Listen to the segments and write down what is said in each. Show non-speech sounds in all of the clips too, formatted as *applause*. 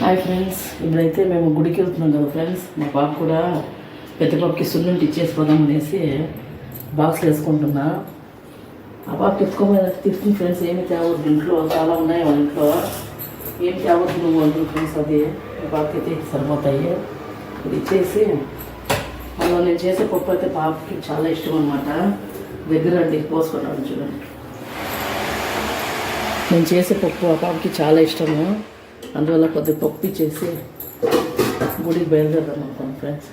Hi friends ఇప్పుడైతే మేము గుడికి వెళ్తున్నాం కదా ఫ్రెండ్స్ మా పాప కూడా పెద్ద పాపకి సున్నుంటి ఇచ్చేసి పోదాం అనేసి బాక్స్ వేసుకుంటున్నా. ఆ పాప ఎత్తుకోమని తిరుగుతుంది ఫ్రెండ్స్ ఏమి తేవద్దు. ఇంట్లో చాలా ఉన్నాయి వాళ్ళ ఇంట్లో. ఏం తేవద్దు నువ్వు అంటుంది ఫ్రెండ్స్ అది మా పాపకి అయితే సరిపోతాయి. ఇది ఇచ్చేసి మళ్ళీ నేను చేసే పప్పు అయితే పాపకి చాలా ఇష్టం అనమాట దగ్గర అండి పోసుకుంటాను చూడండి. నేను చేసే పప్పు ఆ పాపకి చాలా ఇష్టము. అందువల్ల కొద్దిగా పప్పు చేసి గుడికి బయలుదేరదాం అనుకోండి ఫ్రెండ్స్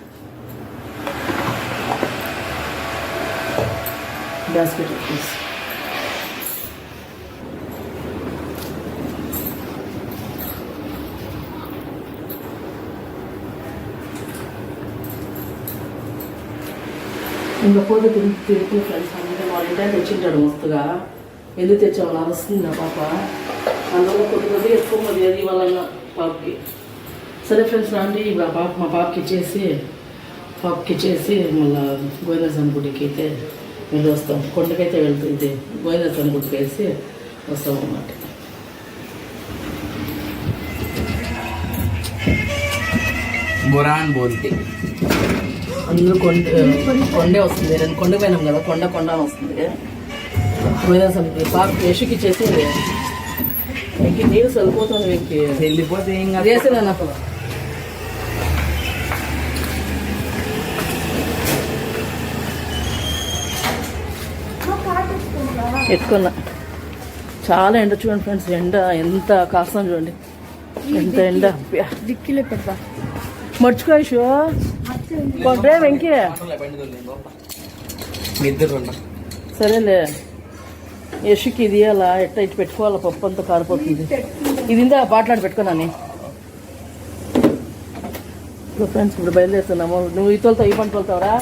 బాస్కెట్ ప్లీజ్ ఇంకా పోతే తిరిగి తిరుగుతుంది ఫ్రెండ్స్ అందుకే వాళ్ళ ఇంటికి తెచ్చింటాడు మస్తుగా. ఎందుకు తెచ్చావు? నా వస్తుంది నా పాప. అందులో కొద్ది కొద్దిగా ఎక్కువ అది ఇవ్వాలన్న పాపకి సరే ఫ్రెండ్స్ రాండి. పాప మా పాపకి ఇచ్చేసి పాపకి ఇచ్చేసి మళ్ళీ గోవిందస్వామి గుడికి అయితే వెళ్ళి వస్తాం కొండకైతే వెళ్తుంది గోవిందస్వామి గుడికి వేసి వస్తాం అన్నమాట. అందులో అందరూ కొండ కొండే వస్తుంది. నేను కొండ పోయినాం కదా కొండ కొండ వస్తుంది. గోవిందస్వామికి పాప యశుకి చేసి వెంకి నీళ్ళు సరిపోతుంది వెంకి. వెళ్ళిపోతే ఏం కాదు. నాకు పెట్టుకున్నా. చాలా ఎండ చూడండి ఫ్రెండ్స్ ఎండ ఎంత కాస్తాం చూడండి. ఎంత ఎండ. దిక్కులే పెద్ద. మర్చిపోయి షో కొంటే వెంకి. సరేలే. యశుకి ఇది అలా ఎట్ట ఇటు పెట్టుకోవాలా? పప్పు అంతా కారిపోతుంది. ఇది ఇందా? బాట్లాడి పెట్టుకున్నాను ఇప్పుడు ఫ్రెండ్స్ ఇప్పుడు బయలుదేరుతున్నాము నువ్వు ఈ తోలుతావు ఈ పంట తోలుతావరా?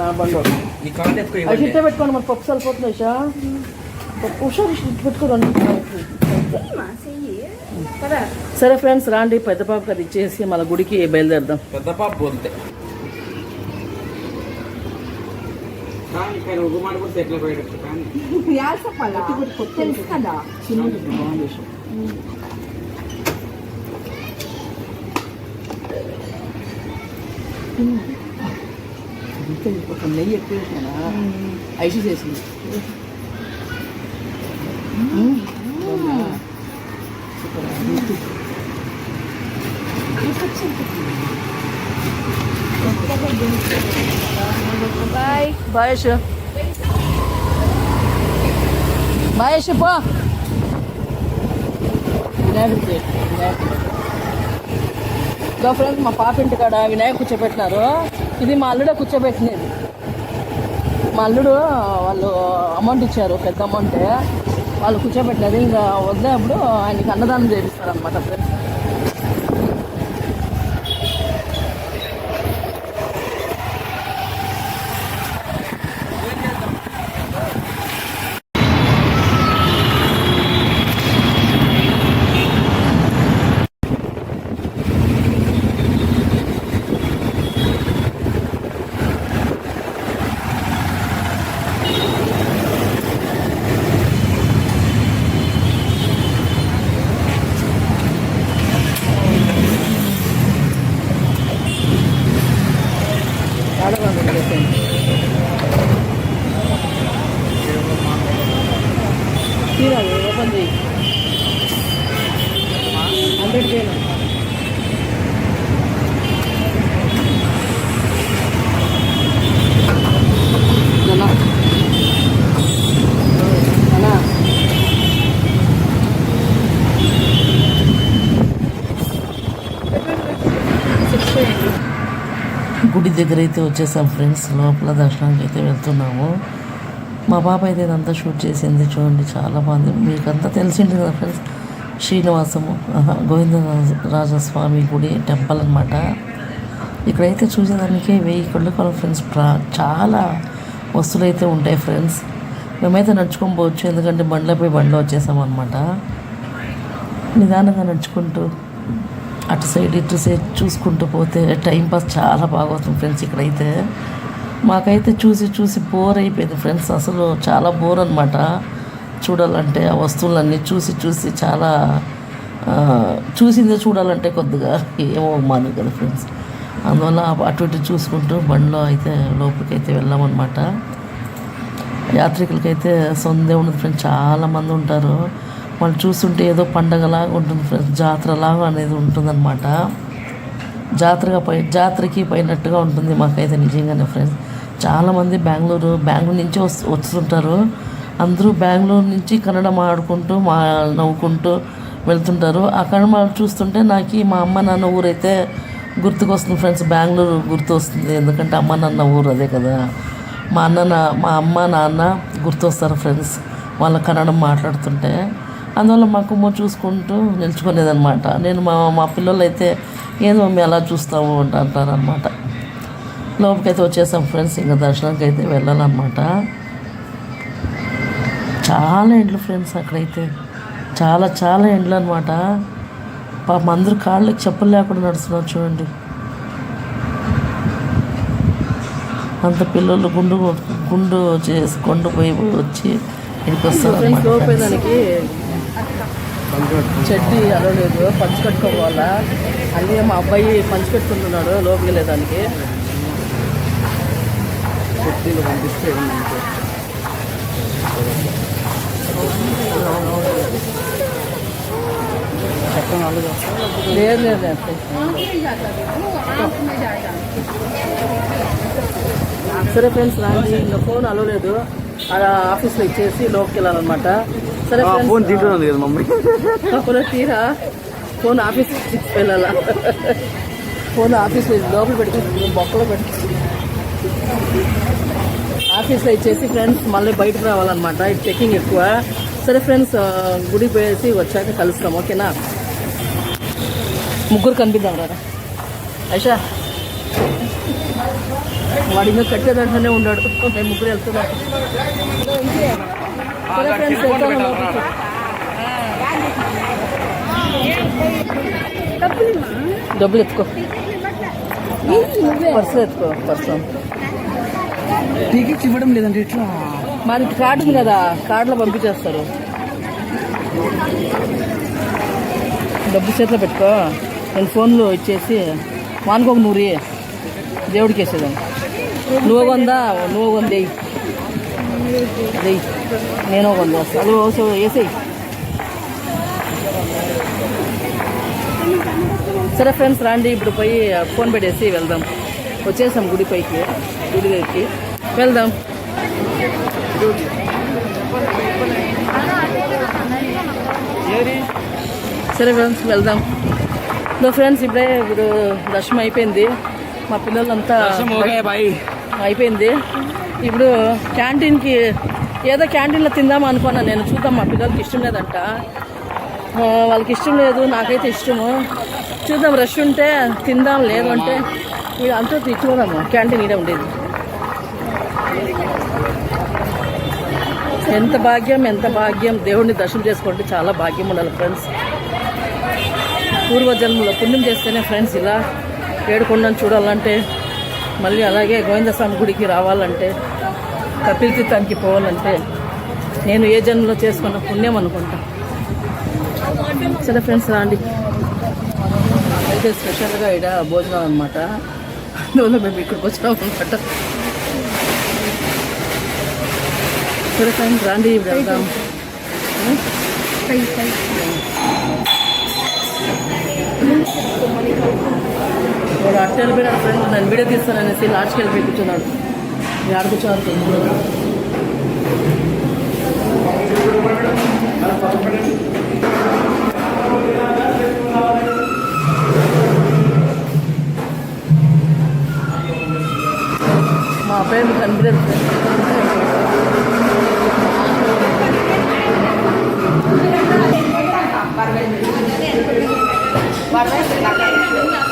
నా బండి అది ఇట్టే పెట్టుకోండి మరి పప్పు సరిపోతుంది ఉషా పప్పు ఉషా ఇటు పెట్టుకోరండి సరే ఫ్రెండ్స్ రాండి. పెద్ద పాపకి అది ఇచ్చేసి మళ్ళీ గుడికి బయలుదేరదాం. పెద్ద పాప బోల్తే. తెలుసు కదా ఒక నెయ్యి ఎక్కువ వేసినా ఐసి చేసింది. బాయ్ బాయ్ యశ్ బాయ్ పో ఫ్రెండ్స్ మా పాప ఇంటి కాడ వినాయక కూర్చోబెట్టినారు ఇది మా అల్లుడే కూర్చోబెట్టినది మా అల్లుడు వాళ్ళు అమౌంట్ ఇచ్చారు పెద్ద అమౌంట్ వాళ్ళు కూర్చోబెట్టినది ఇంకా వదిలేప్పుడు ఆయనకి అన్నదానం చేపిస్తారు అనమాట ఫ్రెండ్స్ ఆడవాళ్ళు చేసేయండి తీరాలి ఓపెన్ చేయి హండ్రెడ్ చేయను నాన్న. నాన్న. గుడి దగ్గర అయితే వచ్చేసాం ఫ్రెండ్స్. లోపల దర్శనానికి అయితే వెళ్తున్నాము. మా పాప అయితే ఇదంతా షూట్ చేసింది చూడండి చాలా బాగుంది. మీకంతా తెలిసింది కదా ఫ్రెండ్స్ శ్రీనివాసము ఆహా, గోవింద రాజస్వామి గుడి టెంపుల్ అనమాట ఇక్కడైతే చూసేదానికి వెయ్యి కళ్ళు కల ఫ్రెండ్స్. ప్రా చాలా వస్తువులు అయితే ఉంటాయి ఫ్రెండ్స్. మేమైతే నడుచుకొని పోవచ్చు ఎందుకంటే బండ్లపై బండ్లో వచ్చేసాం అనమాట నిదానంగా నడుచుకుంటూ అటు సైడ్ ఇటు సైడ్ చూసుకుంటూ పోతే టైంపాస్ చాలా బాగవుతుంది ఫ్రెండ్స్ ఇక్కడైతే. మాకైతే చూసి చూసి బోర్ అయిపోయింది ఫ్రెండ్స్. అసలు చాలా బోర్ అనమాట చూడాలంటే ఆ వస్తువులన్నీ చూసి చూసి చాలా చూసిందే చూడాలంటే కొద్దిగా ఏమో మాను కదా ఫ్రెండ్స్. అందువల్ల అటు ఇటు చూసుకుంటూ బండిలో అయితే లోపలికి అయితే వెళ్ళామన్నమాట. యాత్రికులకైతే సొందే ఉండదు ఫ్రెండ్స్. చాలామంది ఉంటారు. వాళ్ళు చూస్తుంటే ఏదో పండగలాగా ఉంటుంది ఫ్రెండ్స్ జాతరలాగా అనేది ఉంటుందన్నమాట. జాతరగా పై జాతరకి పోయినట్టుగా ఉంటుంది మాకైతే నిజంగానే ఫ్రెండ్స్. చాలామంది బెంగళూరు బెంగళూరు నుంచి వస్తు వస్తుంటారు. అందరూ బెంగళూరు నుంచి కన్నడ మాడుకుంటూ మా నవ్వుకుంటూ వెళ్తుంటారు. అక్కడ వాళ్ళు చూస్తుంటే నాకు మా అమ్మ నాన్న ఊరైతే గుర్తుకొస్తుంది ఫ్రెండ్స్. బెంగళూరు గుర్తు వస్తుంది ఎందుకంటే అమ్మ నాన్న ఊరు అదే కదా. మా అన్న నా- మా అమ్మ నాన్న గుర్తొస్తారు ఫ్రెండ్స్ వాళ్ళ కన్నడం మాట్లాడుతుంటే. అందువల్ల మా కుమ్మ చూసుకుంటూ నిల్చుకునేదనమాట నేను మా మా పిల్లలు అయితే ఏంది మమ్మీ అలా చూస్తావు? అంట అంటారనమాట లోపలికైతే వచ్చేసాం ఫ్రెండ్స్ ఇంకా దర్శనానికి అయితే వెళ్ళాలన్నమాట. చాలా ఎండ్లు ఫ్రెండ్స్ అక్కడైతే. చాలా చాలా ఎండ్లు అనమాట పాపం అందరూ కాళ్ళకి చెప్పులు లేకుండా నడుస్తున్నారు చూడండి. అంత పిల్లలు గుండు గుండు చేసి కొండు పోయి వచ్చి ఇక్కడికి వస్తారు దానికి చెడ్డి అరవలేదు పంచి కట్టుకోవాలా? అన్నీ మా అబ్బాయి పంచి కట్టుకుంటున్నాడు లోపలికి వెళ్ళేదానికి. చెట్టీలు పంపిస్తే లేదు లేదు లేదు. సరే ఫ్రెండ్స్ రాండి ఇంకా ఫోన్ అలవలేదు. అలా ఆఫీస్లో ఇచ్చేసి లోపలికి వెళ్ళాలన్నమాట. సరే ఫోన్ ఫ్రెండ్స్ తింటున్నది కదా మమ్మీ. ఫోన్ తీరా? ఫోన్ ఆఫీస్ వెళ్ళాలా ఫోన్ ఆఫీస్లో లోపల పెట్టుకుని బొక్కలో పెట్టుకుని ఆఫీస్లో ఇచ్చేసి ఫ్రెండ్స్ మళ్ళీ బయటకు రావాలన్నమాట. ఇది చెకింగ్ ఎక్కువ. సరే ఫ్రెండ్స్ ఆ, గుడికి పోయేసి వచ్చాక కలుస్తాం ఓకేనా? ముగ్గురు కనిపిద్దాం రా ఐషా. వాడి ఇంకా కట్టేదాంట్లోనే ఉన్నాడు. మేము ముగ్గురు వెళ్తున్నాం. డబ్బులు ఎత్తుకో. పర్సు ఎత్తుకో పర్సు. టికెట్స్ ఇవ్వడం లేదంటే ఇట్లా. మనకి కార్డు ఉంది కదా కార్డులో పంపించేస్తారు. డబ్బు చేతిలో పెట్టుకో. నేను ఫోన్లో ఇచ్చేసి వానికి ఒక నూరు. దేవుడికి వేసేదాన్ని నువ్వు కొందా నువ్వు కొంది నేను ఒక వంద వస్తా. అది వేసేయి. సరే ఫ్రెండ్స్ రండి. ఇప్పుడు పోయి ఫోన్ పెట్టేసి వెళ్దాం. వచ్చేసాం గుడి పైకి గుడి దగ్గరికి. వెళ్దాం. సరే ఫ్రెండ్స్ వెళ్దాం. సో ఫ్రెండ్స్ ఇప్పుడే ఇప్పుడు దర్శనం అయిపోయింది. మా పిల్లలంతా అయిపోయింది. ఇప్పుడు క్యాంటీన్కి ఏదో క్యాంటీన్లో తిందాం అనుకున్నా నేను. చూద్దాం మా పిల్లలకి ఇష్టం లేదంట. వాళ్ళకి ఇష్టం లేదు నాకైతే ఇష్టము. చూద్దాం రష్ ఉంటే తిందాం లేదు అంటే ఇది అంతా తెచ్చుకోదాము క్యాంటీన్ ఇదే ఉండేది. ఎంత భాగ్యం ఎంత భాగ్యం. దేవుడిని దర్శనం చేసుకుంటే చాలా భాగ్యం ఉండాలి ఫ్రెండ్స్. పూర్వజన్మలో పుణ్యం చేస్తేనే ఫ్రెండ్స్ ఇలా ఏడుకొండను చూడాలంటే మళ్ళీ అలాగే గోవిందస్వామి గుడికి రావాలంటే కపిల్ తీర్థానికి పోవాలంటే నేను ఏ జన్మలో చేసుకున్న పుణ్యం అనుకుంటా. సరే ఫ్రెండ్స్ రాండి. అయితే స్పెషల్గా ఇక్కడ భోజనం అనమాట అందువల్ల మేము ఇక్కడికి వచ్చినాం అనమాట సరే ఫ్రెండ్స్ రాండి ఇప్పుడు వెళ్దాం. వాడు అట్ట వెళ్ళిపోయినాడు ఫ్రెండ్ నన్ను వీడియో తీస్తాననేసి లాడ్జ్కి వెళ్ళిపోయి కూర్చున్నాడు. വ്യാർപ്പിച്ചവർക്ക് మా పేరు కనిపిస్తుంది Guarda, guarda, guarda.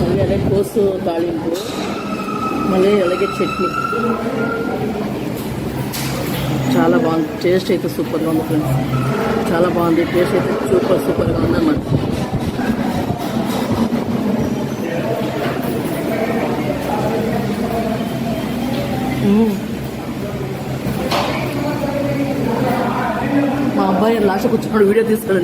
మళ్ళీ అలాగే కోసు తాళింపు మళ్ళీ అలాగే చట్నీ. చాలా బాగుంది. టేస్ట్ అయితే సూపర్గా ఉంది ఫ్రెండ్స్. చాలా బాగుంది. టేస్ట్ అయితే సూపర్ సూపర్గా ఉంది అన్నమాట. అబ్బాయి లాస్ట్ కూర్చున్నాడు వీడియో తీస్తాడు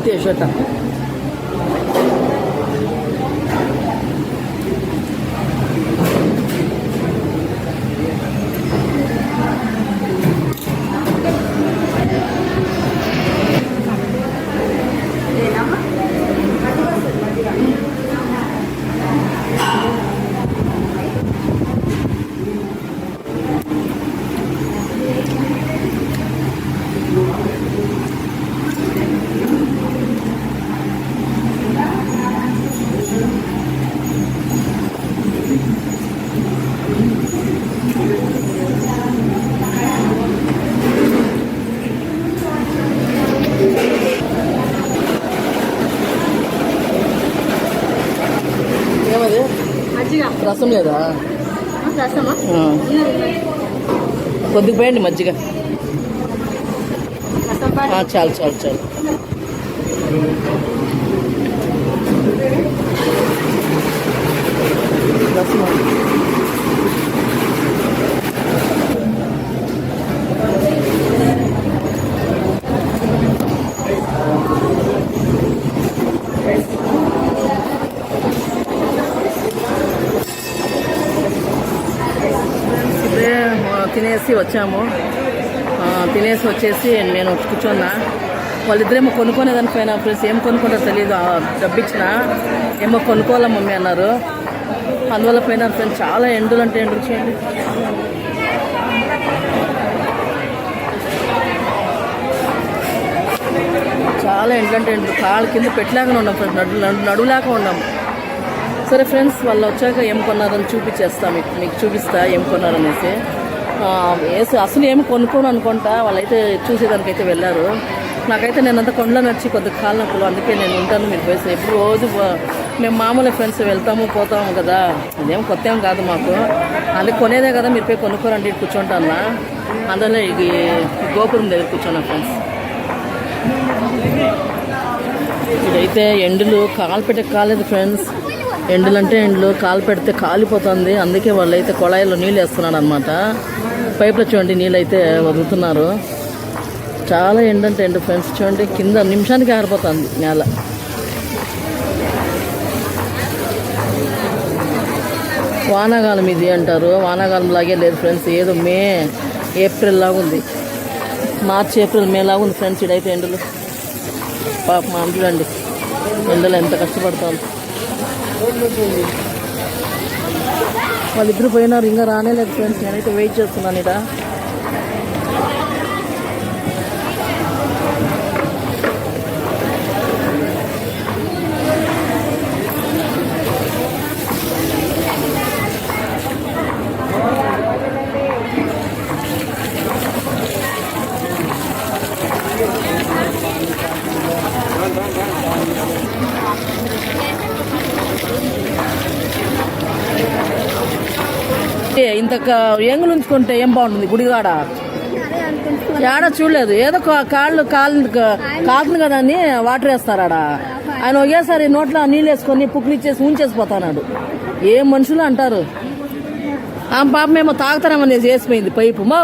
ты 视的 రసం లేదా. కొద్దిగా పోయండి మజ్జిగ. చాలు చాలు చాలు రసం ఇప్పుడే ఆ, తినేసి వచ్చాము. తినేసి వచ్చేసి నేను కూర్చున్నా. వాళ్ళిద్దరేమో కొనుక్కునేదాని పైన ఫ్రెండ్స్ ఏం కొనుక్కుంటారో తెలియదు డబ్బిచ్చిన ఏమో కొనుక్కోవాలా మమ్మీ అన్నారు. అందువల్ల పైన ఫ్రెండ్స్ చాలా ఎండులు అంటే ఎండులు చేయండి. చాలా ఎండ్లంటే అంటే కాళ్ళ కింద పెట్టలేకుండా ఉన్నాం ఫ్రెండ్స్. నడు నడువులేక ఉన్నాం. సరే ఫ్రెండ్స్ వాళ్ళు వచ్చాక ఏం కొన్నారని చూపించేస్తా మీకు. మీకు చూపిస్తా ఏం కొన్నారనేసి. వేసి అసలు ఏమి కొనుక్కోను అనుకుంటా వాళ్ళైతే చూసేదానికైతే వెళ్ళారు. నాకైతే నేను అంత కొండలో నడిచి కొద్దిగా కాళ్ళ నొప్పులు అందుకే నేను ఉంటాను మీరు పోయి ఎప్పుడు రోజు మేము మామూలు ఫ్రెండ్స్ వెళ్తాము పోతాము కదా. ఇదేం కొత్త ఏం కాదు మాకు. అందుకు కొనేదే కదా మీరు పోయి కొనుక్కోరండి ఇటు అందులో ఇది గోపురం దగ్గర కూర్చున్నా ఫ్రెండ్స్. ఇదైతే ఎండులు కాలు పెట్టే కాలేదు ఫ్రెండ్స్. ఎండలంటే ఎండలు కాలు పెడితే కాలిపోతుంది. అందుకే వాళ్ళు అయితే కొళాయిలో నీళ్ళు వేస్తున్నాడు అనమాట పైపులో చూడండి నీళ్ళు అయితే వదులుతున్నారు. చాలా ఎండంటే ఎండు ఫ్రెండ్స్ చూడండి కింద నిమిషానికి ఆరిపోతుంది నేల. వానాకాలం ఇది అంటారు. వానాకాలం లాగే లేదు ఫ్రెండ్స్ ఏదో మే ఏప్రిల్ లాగా ఉంది. మార్చి ఏప్రిల్ మే లాగా ఉంది ఫ్రెండ్స్ ఇడైతే ఎండలు. పాప మా చూడండి ఎండలు ఎంత కష్టపడతాను వాళ్ళిద్దరు పోయినారు ఇంకా రానే లేదు ఫ్రెండ్స్ నేనైతే వెయిట్ చేస్తున్నాను ఇడ. ఇంత ఎంగులు ఉంచుకుంటే ఏం బాగుంటుంది గుడిగాడ? ఏడ చూడలేదు. ఏదో కాళ్ళు కాళ్ళు కాకును కదా అని వాటర్ వేస్తారాడ? ఆయన ఒకేసారి నోట్లో నీళ్ళు వేసుకొని పుక్కిలిచ్చేసి ఉంచేసి పోతాడు ఏం మనుషులు అంటారు? ఆ పాపమేమో తాగుతారేమో చేసిపోయింది పైపు. మో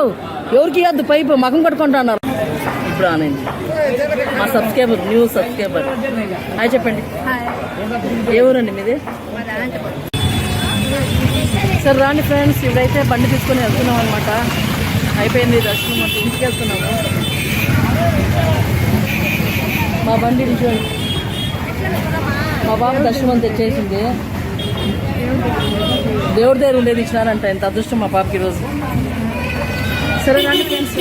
ఎవరికి ఇవ్వద్దు పైపు? మకం కట్టుకుంటున్నారు ఇప్పుడు ఆనంది మా సబ్స్క్రైబర్ న్యూ సబ్స్క్రైబర్. హాయ్ చెప్పండి. ఏ ఊరండి మీది? సరే రాండి ఫ్రెండ్స్ ఇప్పుడైతే బండి తీసుకొని వెళ్తున్నాం అనమాట అయిపోయింది దర్శనం అంటే ఇంటికి వెళ్తున్నాము. మా బండి చూడండి మా బాబు దర్శనం తెచ్చేసింది. దేవుడి దగ్గర ఉండేది ఇచ్చినారంట ఎంత అదృష్టం మా పాపకి ఈరోజు. సరే రండి ఫ్రెండ్స్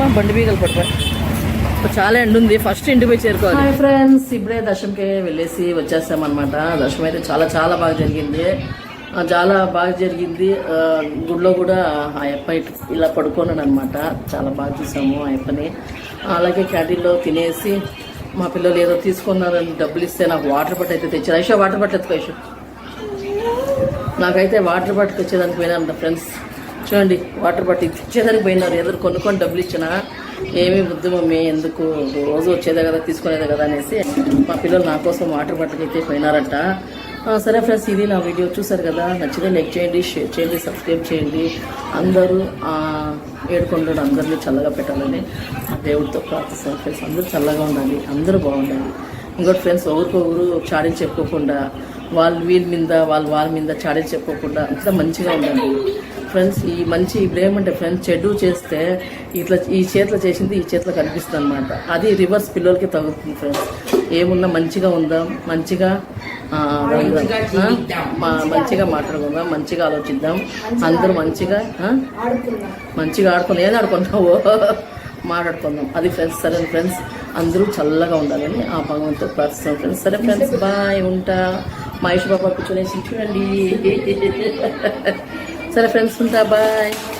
మా బండి బీగలు పడిపోయి ఇప్పుడు చాలా ఎండ ఉంది ఫస్ట్ ఇంటికి పోయి చేరుకోవాలి. హాయ్ ఫ్రెండ్స్ ఇప్పుడే దర్శనంకి వెళ్ళేసి వచ్చేసాం దర్శనం అయితే చాలా చాలా బాగా జరిగింది. చాలా బాగా జరిగింది. గుడిలో కూడా ఆ అప్ప ఇటు ఇలా పడుకోనాడు అనమాట చాలా బాగా చూసాము ఆ అప్పని. అలాగే క్యాంటీన్లో తినేసి మా పిల్లలు ఏదో తీసుకున్నారని డబ్బులు ఇస్తే నాకు వాటర్ బట్ అయితే తెచ్చారు. ఐషో వాటర్ బట్ ఎత్తుకో ఐషో. నాకైతే వాటర్ బాటిల్ తెచ్చేదానికి పోయినా ఫ్రెండ్స్ చూడండి వాటర్ బాటిల్ తెచ్చేదానికి పోయినారు. ఎదురు కొనుక్కొని డబ్బులు ఇచ్చినా ఏమీ వద్దు మమ్మీ ఎందుకు? రోజు వచ్చేదే కదా తీసుకునేదే కదా అనేసి మా పిల్లలు నా కోసం వాటర్ బాటిల్ అయితే పోయినారట సరే ఫ్రెండ్స్ ఇది నా వీడియో చూసారు కదా నచ్చితే లైక్ చేయండి షేర్ చేయండి సబ్స్క్రైబ్ చేయండి. అందరూ ఆ, అందరినీ చల్లగా పెట్టాలని ఆ దేవుడితో ప్రార్థిస్తాను ఫ్రెండ్స్. అందరూ చల్లగా ఉండాలి అందరూ బాగుండాలి. ఇంకోటి ఫ్రెండ్స్ ఒకరికొకరు చాడీలు చెప్పుకోకుండా వాళ్ళు వీళ్ళ మీద వాళ్ళు వాళ్ళ మీద చాడీలు చెప్పుకోకుండా అంతా మంచిగా ఉండండి. ఫ్రెండ్స్ ఈ మంచి ఇప్పుడు ఏమంటే ఫ్రెండ్స్ చెడు చేస్తే ఇట్లా ఈ చేతిలో చేసింది ఈ చేతిలో కనిపిస్తుంది అనమాట అది రివర్స్ పిల్లలకి తగ్గుతుంది ఫ్రెండ్స్. ఏమున్నా మంచిగా ఉందాం? మంచిగా మంచిగా మాట్లాడుకుందాం మంచిగా ఆలోచిద్దాం. అందరూ మంచిగా? మంచిగా ఆడుకుని ఏది ఆడుకుంటావో *laughs* మాట్లాడుకుందాం. అది ఫ్రెండ్స్ సరే ఫ్రెండ్స్ అందరూ చల్లగా ఉండాలని ఆ భగవంతుతో ప్రార్థిస్తాం ఫ్రెండ్స్ సరే ఫ్రెండ్స్ బాయ్ *laughs* ఉంటా. మహేష్ బాబా కూర్చొనేసి చూడండి. *laughs* సరే ఫ్రెండ్స్ ఉంటా బాయ్